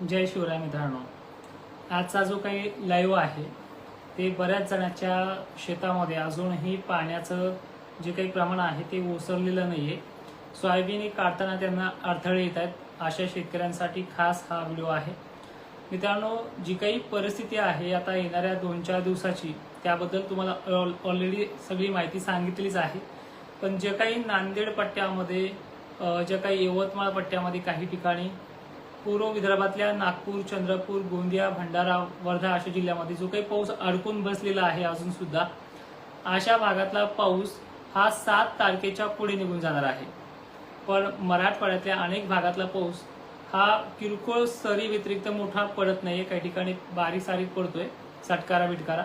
जय शिवराय मित्रांनो. आजचा जो काही लाईव्ह आहे ते बऱ्याच जणांच्या शेतामध्ये अजूनही पाण्याचं जे काही प्रमाण आहे ते ओसरलेलं नाहीये. सोयाबीन काढताना त्यांना अडथळे येत आहेत. अशा शेतकऱ्यांसाठी खास हा व्हिडिओ आहे. मित्रांनो जी काही परिस्थिती आहे आता येणाऱ्या दोन चार दिवसाची त्याबद्दल तुम्हाला ऑलरेडी सगळी माहिती सांगितलीच आहे. पण जे काही नांदेड पट्ट्यामध्ये ज्या जे काही यवतमाळ पट्ट्यामध्ये काही ठिकाणी पूर्व विदर्भातल्या नागपूर चंद्रपूर गोंदिया भंडारा वर्धा अशा जिल्ह्यामध्ये जो काही पाऊस अडकून बसलेला आहे अजून सुद्धा अशा भागातला पाऊस हा सात तारखेच्या पुढे निघून जाणार आहे. पण मराठवाड्यातल्या अनेक भागातला पाऊस हा किरकोळ सरी व्यतिरिक्त मोठा पडत नाहीये. काही ठिकाणी बारीक सारीक पडतोय. सटकारा बिटकारा.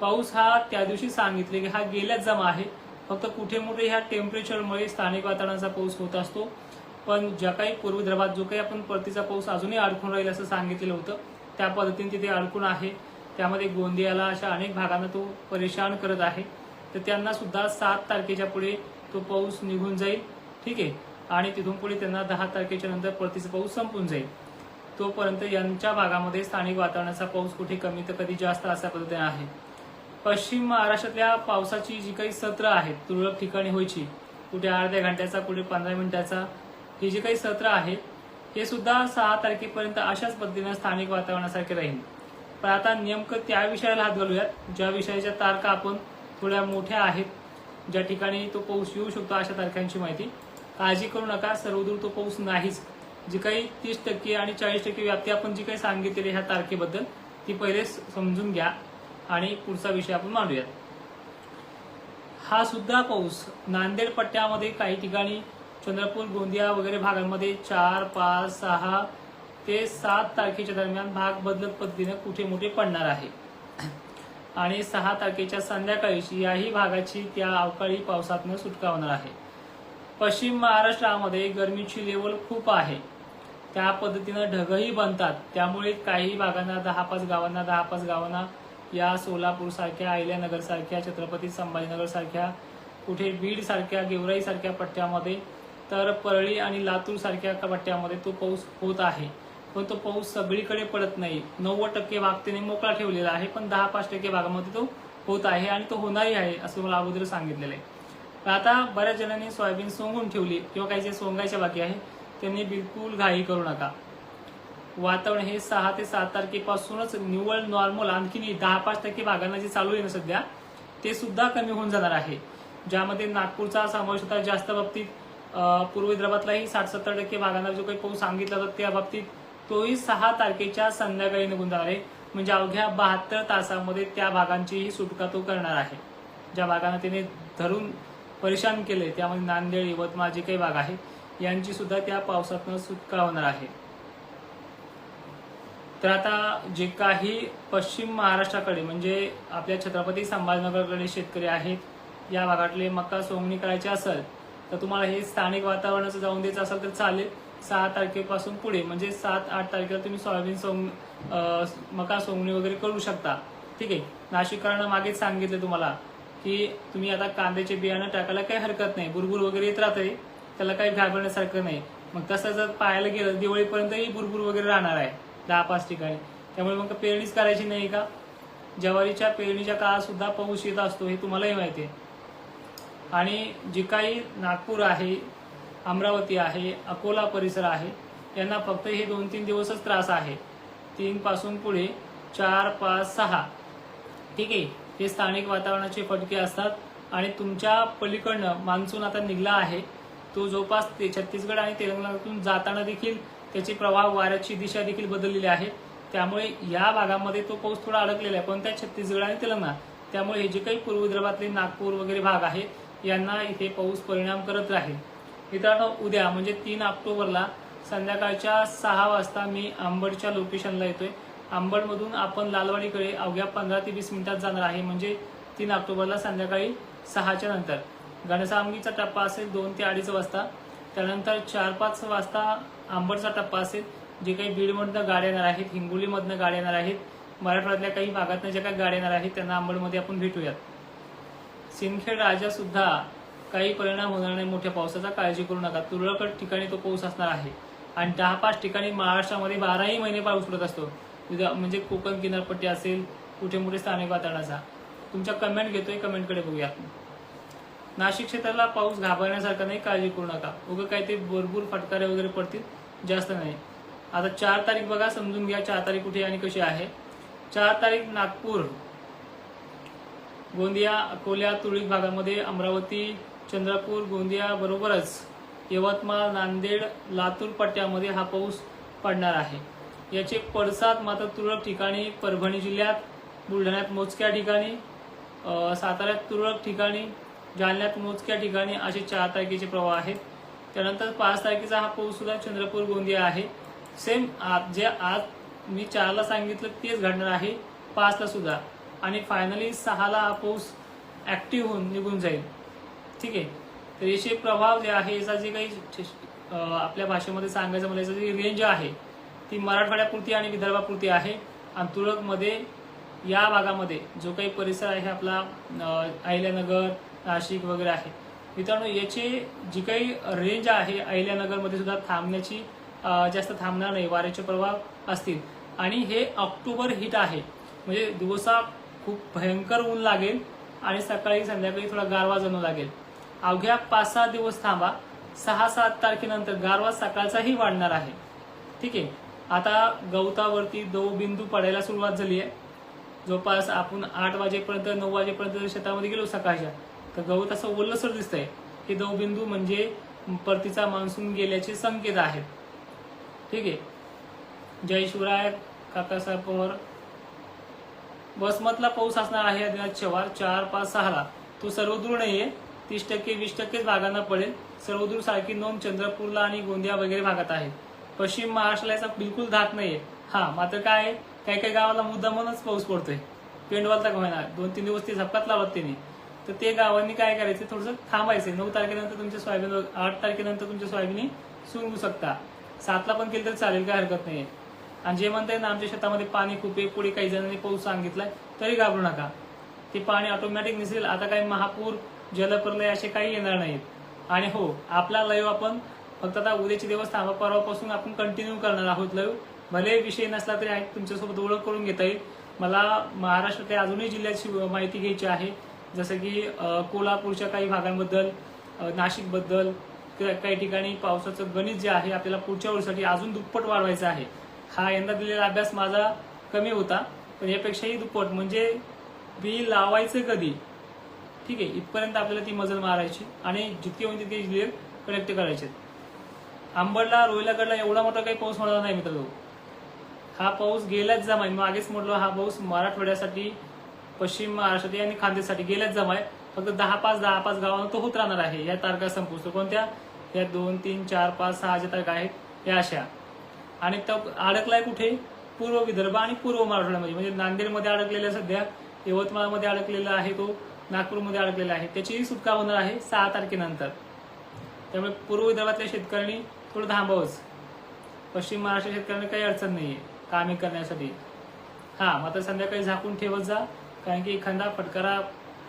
पाऊस हा त्या दिवशी सांगितले की हा गेल्याच जमा आहे. फक्त कुठे मोठे ह्या टेम्परेचरमुळे स्थानिक वातावरणाचा पाऊस होत असतो. पण ज्या काही पूर्व विदर्भात जो काही आपण परतीचा पाऊस अजूनही अडकून राहील असं सांगितलेलं होतं त्या पद्धतीने तिथे अडकून आहे. त्यामध्ये गोंदियाला अशा अनेक भागांना तो परेशान करत आहे. तर त्यांना सुद्धा सात तारखेच्या पुढे तो पाऊस निघून जाईल. ठीक आहे? आणि तिथून पुढे त्यांना दहा तारखेच्या नंतर परतीचा पाऊस संपून जाईल. तोपर्यंत यांच्या भागामध्ये स्थानिक वातावरणाचा पाऊस कुठे कमी तर कधी जास्त अशा पद्धतीने आहे. पश्चिम महाराष्ट्रातल्या पावसाची जी काही सत्र आहेत तुरळक ठिकाणी व्हायची कुठे अर्ध्या घंट्याचा कुठे पंधरा मिनिटाचा हे जे काही सत्र आहे हे सुद्धा सहा तारखेपर्यंत अशाच पद्धतीने स्थानिक वातावरणासारखे राहील. पण आता नेमकं त्या विषयाला हात घालूयात. ज्या विषयाच्या तारखा आपण थोड्या मोठ्या आहेत ज्या ठिकाणी तो पाऊस येऊ शकतो अशा तारखांची माहिती. काळजी करू नका सर्वदूर तो पाऊस नाहीच. जी काही तीस टक्के आणि चाळीस टक्के व्याप्ती आपण जी काही सांगितलेली ह्या तारखेबद्दल ती पहिले समजून घ्या आणि पुढचा विषय आपण मांडूयात. हा सुद्धा पाऊस नांदेड पट्ट्यामध्ये काही ठिकाणी चंद्रपूर गोंदिया वगैरे भागांमध्ये चार पाच सहा ते सात तारखेच्या दरम्यान भाग बदलत पद्धतीनं कुठे मोठे पडणार आहे? आणि सहा तारखेच्या संध्याकाळीची याही भागाची त्या अवकाळी पावसातनं सुटका होणार आहे. पश्चिम महाराष्ट्रामध्ये गरमीची लेवल खूप आहे. त्या पद्धतीनं ढगही बनतात. त्यामुळे काही भागांना दहा पाच गावांना दहा पाच गावांना या सोलापूर सारख्या अहिल्यानगर सारख्या छत्रपती संभाजीनगर सारख्या कुठे बीड सारख्या गेवराई सारख्या पट्ट्यामध्ये तर परळी आणि लातूर सारख्या पट्ट्यामध्ये तो पाऊस होत आहे. पण तो पाऊस सगळीकडे पडत नाही. नव्वद टक्के भाग त्याने मोकळा ठेवलेला आहे पण दहा पाच टक्के भागामध्ये तो होत आहे आणि तो होणारही आहे असं मला अगोदर सांगितलेलं आहे. आता बऱ्याच जणांनी सोयाबीन सोंगून ठेवली किंवा काही जे सोंगायच्या बाकी आहे त्यांनी बिलकुल घाई करू नका. वातावरण हे सहा ते सात तारखेपासूनच निव्वळ नॉर्मल आणखीन दहा पाच टक्के भागांना जे चालू आहे ना सध्या ते सुद्धा कमी होऊन जाणार आहे. ज्यामध्ये नागपूरचा समावेश होता जास्त बाबतीत पूर्व विदर्भातलाही साठ सत्तर टक्के भागांना जो काही पाऊस सांगितला होता त्या बाबतीत तोही सहा तारखेच्या संध्याकाळी निघून जाणार आहे. म्हणजे अवघ्या बहात्तर तासामध्ये त्या भागांचीही सुटका तो करणार आहे. ज्या भागांना त्याने धरून परेशान केले त्यामध्ये नांदेड यवतमाळ जे काही भाग आहे यांची सुद्धा त्या पावसातनं सुटका होणार आहे. तर आता जे काही पश्चिम महाराष्ट्राकडे म्हणजे आपल्या छत्रपती संभाजीनगरकडे शेतकरी आहेत या भागातले मका सोंगणी करायची असेल तर तुम्हाला हे स्थानिक वातावरणाचं जाऊन द्यायचं असेल तर चालेल. सहा तारखेपासून पुढे म्हणजे सात आठ तारखेला तुम्ही सोयाबीन सोंग मका सोंगणी वगैरे करू शकता. ठीक आहे? नाशिककरांना मागेच सांगितलं तुम्हाला की तुम्ही आता कांद्याचे बियाणं टाकायला काही हरकत नाही. बुरबुर वगैरे येत राहते त्याला काही घाबरण्यासारखं नाही. मग तसं जर पाहायला गेलं दिवाळीपर्यंतही बुरबुर वगैरे राहणार आहे दहा पाच ठिकाणी. त्यामुळे मग पेरणीच करायची नाही का? ज्वारीच्या पेरणीच्या काळात सुद्धा पाऊस येत असतो हे तुम्हालाही माहिती आहे. आणि जे काही नागपूर आहे अमरावती आहे अकोला परिसर आहे यांना फक्त हे दोन तीन दिवसच त्रास आहे. तीनपासून पुढे चार पाच सहा. ठीक आहे हे स्थानिक वातावरणाचे फटके असतात आणि तुमच्या पलीकडनं मान्सून आता निघला आहे. तो जवळपास ते छत्तीसगड आणि तेलंगणातून जाताना देखील त्याची प्रवाह वाऱ्याची दिशा देखील बदललेली आहे. त्यामुळे या भागामध्ये तो पाऊस थोडा अडकलेला आहे. पण त्या छत्तीसगड आणि तेलंगणा त्यामुळे हे जे काही पूर्व विदर्भातले नागपूर वगैरे भाग आहेत यांना इथे पाऊस परिणाम करत राहील मित्रांनो उद्या म्हणजे तीन ऑक्टोबरला संध्याकाळच्या सहा वाजता मी आंबडच्या लोकेशनला येतोय. आंबडमधून आपण लालवाडीकडे अवघ्या पंधरा ते वीस मिनिटात जाणार आहे म्हणजे तीन ऑक्टोबरला संध्याकाळी सहाच्या नंतर. गणसामगीचा टप्पा असेल दोन ते अडीच वाजता. त्यानंतर चार पाच वाजता आंबडचा टप्पा असेल जे काही बीडमधनं गाड्या येणार आहेत हिंगोलीमधनं गाड्या येणार आहेत मराठवाड्यातल्या काही भागातनं ज्या काही गाड्या येणार आहेत त्यांना आंबडमध्ये आपण भेटूयात. सिंदखेड राजा सुद्धा काही परिणाम होणार नाही. मोठ्या पावसाचा काळजी करू नका. तुरळक ठिकाणी तो पाऊस असणार आहे. आणि दहा पाच ठिकाणी महाराष्ट्रामध्ये बाराही महिने पाऊस पडत असतो. म्हणजे कोकण किनारपट्टी असेल कुठे मोठे स्थानिक वातावरणाचा तुमच्या कमेंट घेतोय कमेंटकडे बघूया. नाशिक क्षेत्राला पाऊस घाबरण्यासारखा नाही काळजी करू नका. उगं काही ते भरपूर फटकारे वगैरे पडतील जास्त नाही. आता चार तारीख बघा समजून घ्या चार तारीख कुठे आणि कशी आहे. चार तारीख नागपूर गोंदिया अकोल्या तुळीक भागामध्ये अमरावती चंद्रपूर गोंदिया बरोबरच यवतमाळ नांदेड लातूर पट्ट्यामध्ये हा पाऊस पडणार आहे. याचे पडसाद मात्र तुरळक ठिकाणी परभणी जिल्ह्यात बुलढाण्यात मोजक्या ठिकाणी साताऱ्यात तुरळक ठिकाणी जालन्यात मोजक्या ठिकाणी असे चार तारखेचे प्रवाह आहेत. त्यानंतर पाच तारखेचा हा पाऊस सुद्धा चंद्रपूर गोंदिया आहे. सेम आज जे आज मी चारला सांगितलं तेच घडणार आहे. पाचला सुद्धा. आणि फायनली सहाला हा पाऊस ऍक्टिव्ह होऊन निघून जाईल. ठीक आहे? तर याचे प्रभाव जे आहे याचा जे काही आपल्या भाषेमध्ये सांगायचं म्हणजे याचा जी रेंज आहे ती मराठवाड्यापुरती आणि विदर्भापुरती आहे. आणि तुरळकमध्ये या भागामध्ये जो काही परिसर आहे आपला अहिल्यानगर नाशिक वगैरे आहे. मित्रांनो याची जी काही रेंज आहे अहिल्यानगरमध्ये सुद्धा थांबण्याची जास्त थांबणार नाही. वाऱ्याचे प्रभाव असतील. आणि हे ऑक्टोबर हिट आहे. म्हणजे दिवसा खूप भयंकर ऊन लागेल आणि सकाळी संध्याकाळी थोडा गारवा जणू लागेल. अवघ्या पाच सहा दिवस थांबा. सहा सात तारखेनंतर गारवा सकाळचाही वाढणार आहे. ठीक आहे? आता गवतावरती दो बिंदू पडायला सुरुवात झाली आहे. जवळपास आपण आठ वाजेपर्यंत नऊ वाजेपर्यंत जर शेतामध्ये गेलो सकाळच्या तर गवत असं ओलसर दिसतंय. हे दवबिंदू म्हणजे परतीचा मान्सून गेल्याचे संकेत आहेत. ठीक आहे? जय शिवराय काकासाहेब पवार. बसमतला पाऊस असणार आहे अज्ञात शवार चार पाच सहाला. तो सर्वदूर नाहीये. तीस टक्के वीस टक्केच भागांना पडेल. सर्वदूर सारखी नोंद चंद्रपूरला आणि गोंदिया वगैरे भागात आहे. पश्चिम महाराष्ट्राला याचा बिलकुल धाक नाहीये. हा मात्र काय आहे, काही काही गावाला मुद्दामूनच पाऊस पडतोय. पेंडवाल का होणार. दोन तीन दिवस ते झपकात लावत त्यांनी. तर ते गावांनी काय करायचं? थोडंसं थांबायचं. नऊ तारखेनंतर तुमच्या सोयाबीन आठ तारखेनंतर तुमच्या सोयाबीन सुरू शकता. सातला पण केलं तरी चालेल काय हरकत नाही आणि जे म्हणताय ना आमच्या शेतामध्ये पाणी खूप आहे पुढे काही जणांनी पाऊस सांगितलाय तरी घाबरू नका. ते पाणी ऑटोमॅटिक निसरेल आता काही महापूर जलप्रलय असे काही येणार नाहीत. आणि हो आपला लयव आपण फक्त आता उद्याचे दिवस थांबा परवापासून आपण कंटिन्यू करणार आहोत लयव भले विषय नसला तरी आहे तुमच्यासोबत ओळख करून घेता येईल. मला महाराष्ट्रातल्या अजूनही जिल्ह्याची माहिती घ्यायची आहे. जसं की कोल्हापूरच्या काही भागांबद्दल नाशिकबद्दल काही ठिकाणी पावसाचं गणित जे आहे आपल्याला पुढच्या वर्षासाठी अजून दुप्पट वाढवायचं आहे. हा यंदा दिलेला अभ्यास माझा कमी होता पण यापेक्षाही दुप्पट. म्हणजे बी लावायचं कधी? ठीक आहे इथपर्यंत आपल्याला ती मजल मारायची आणि जितके होईल तितके जिल्हे कनेक्ट करायचे. आंबडला रोहिलाकडला एवढा मोठा काही पाऊस होणार नाही मित्र हा पाऊस गेल्याच जमाय मागेच म्हटलं हा पाऊस मराठवाड्यासाठी पश्चिम महाराष्ट्रासाठी आणि खानदेशसाठी गेल्याच जमाय फक्त दहा पाच दहा पाच गावांना तो होत राहणार आहे. या तारखा संपुष्ट कोणत्या? या दोन तीन चार पाच सहा ज्या तारखा आहेत या अशा. आणि तो अडकलाय कुठे? पूर्व विदर्भ आणि पूर्व मराठवाड्यामध्ये. म्हणजे नांदेडमध्ये अडकलेला सध्या यवतमाळमध्ये अडकलेला आहे तो नागपूरमध्ये अडकलेला आहे. त्याचीही सुटका होणार आहे सहा तारखेनंतर. त्यामुळे पूर्व विदर्भातल्या शेतकऱ्यांनी थोडं थांबावंच. पश्चिम महाराष्ट्र शेतकऱ्यांना काही अडचण नाही आहे कामे करण्यासाठी. हा मात्र संध्याकाळी झाकून ठेवत जा कारण की एखादा फटकारा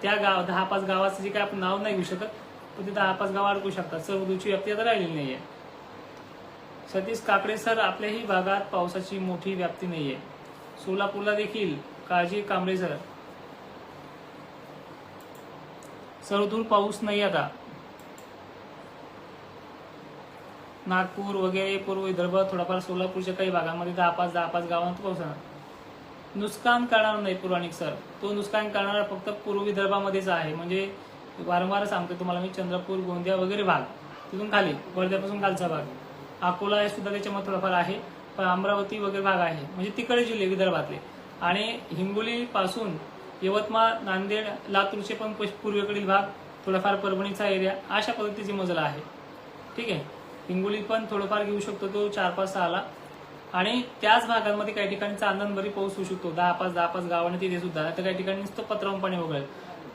त्या गाव दहा पाच गावाचं जे काही आपण नाव नाही घेऊ शकत पण ते दहा पाच गाव अडकू शकतात. सर्वदूची व्याप्ती आता राहिलेली नाही आहे सतीश काकडे सर आपल्याही भागात पावसाची मोठी व्याप्ती नाहीये. सोलापूरला देखील काळजी कांबळे सर. सर्वदूर पाऊस नाही आता. नागपूर वगैरे पूर्व विदर्भ थोडाफार सोलापूरच्या काही भागामध्ये दहा पाच दहा पाच गावांत पोहोचणार नुकसान करणार नाही पुराणिक सर. तो नुकसान करणारा फक्त पूर्व विदर्भामध्येच आहे. म्हणजे वारंवार सांगतो तुम्हाला मी चंद्रपूर गोंदिया वगैरे भाग. तिथून खाली वर्ध्यापासून खालचा भाग. अकोला हे सुद्धा त्याच्यामध्ये थोडाफार आहे. पण अमरावती वगैरे भाग आहे. म्हणजे तिकडे जिल्हे विदर्भातले. आणि हिंगोली पासून यवतमाळ नांदेड लातूरचे पण पश- पूर्वेकडील भाग थोडाफार परभणीचा एरिया अशा पद्धतीची मजल आहे. ठीक आहे? हिंगोली पण थोडंफार घेऊ शकतो तो चार पाच सहाला. आणि त्याच भागांमध्ये काही ठिकाणी चांदणबरी पाऊस होऊ शकतो. दहा पाच दहा पाच गावांनी तिथे सुद्धा. तर काही ठिकाणी नुसतं पत्रावून पाणी वगैरे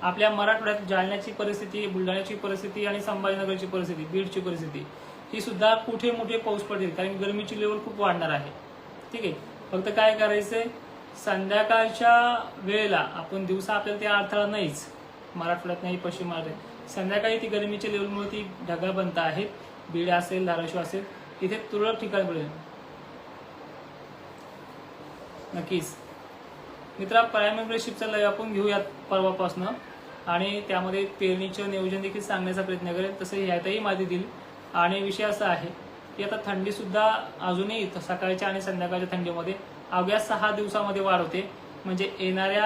आपल्या मराठवाड्यात जालन्याची परिस्थिती बुलढाण्याची परिस्थिती आणि संभाजीनगरची परिस्थिती बीडची परिस्थिती. ही सुद्धा कुठे मोठे पाऊस पडतील कारण गरमीची लेवल खूप वाढणार आहे. ठीक आहे? फक्त काय करायचंय? संध्याकाळच्या वेळेला आपण दिवसा आपल्याला ते अडथळा नाहीच. मराठवाड्यात नाही पश्चिम महाराष्ट्रात संध्याकाळी ती गरमीच्या लेवलमुळे ती ढगा बनत आहेत बीड असेल धाराशिव असेल तिथे तुरळक ठिकाण मिळेल. नक्कीच. मित्रा प्रायमेंबरशिपचा लय आपण घेऊयात परवापासनं. आणि त्यामध्ये पेरणीचं नियोजन देखील सांगण्याचा प्रयत्न करेल तसं ह्यातही माहिती देईल. आणि विषय असा आहे की आता थंडी सुद्धा अजूनही सकाळच्या आणि संध्याकाळच्या थंडीमध्ये अवघ्या सहा दिवसामध्ये वाढ होते. म्हणजे येणाऱ्या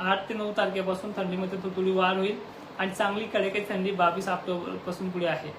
आठ ते नऊ तारखेपासून थंडीमध्ये थोडी वाढ होईल आणि चांगली कडेकडे थंडी बावीस ऑक्टोबरपासून पुढे आहे.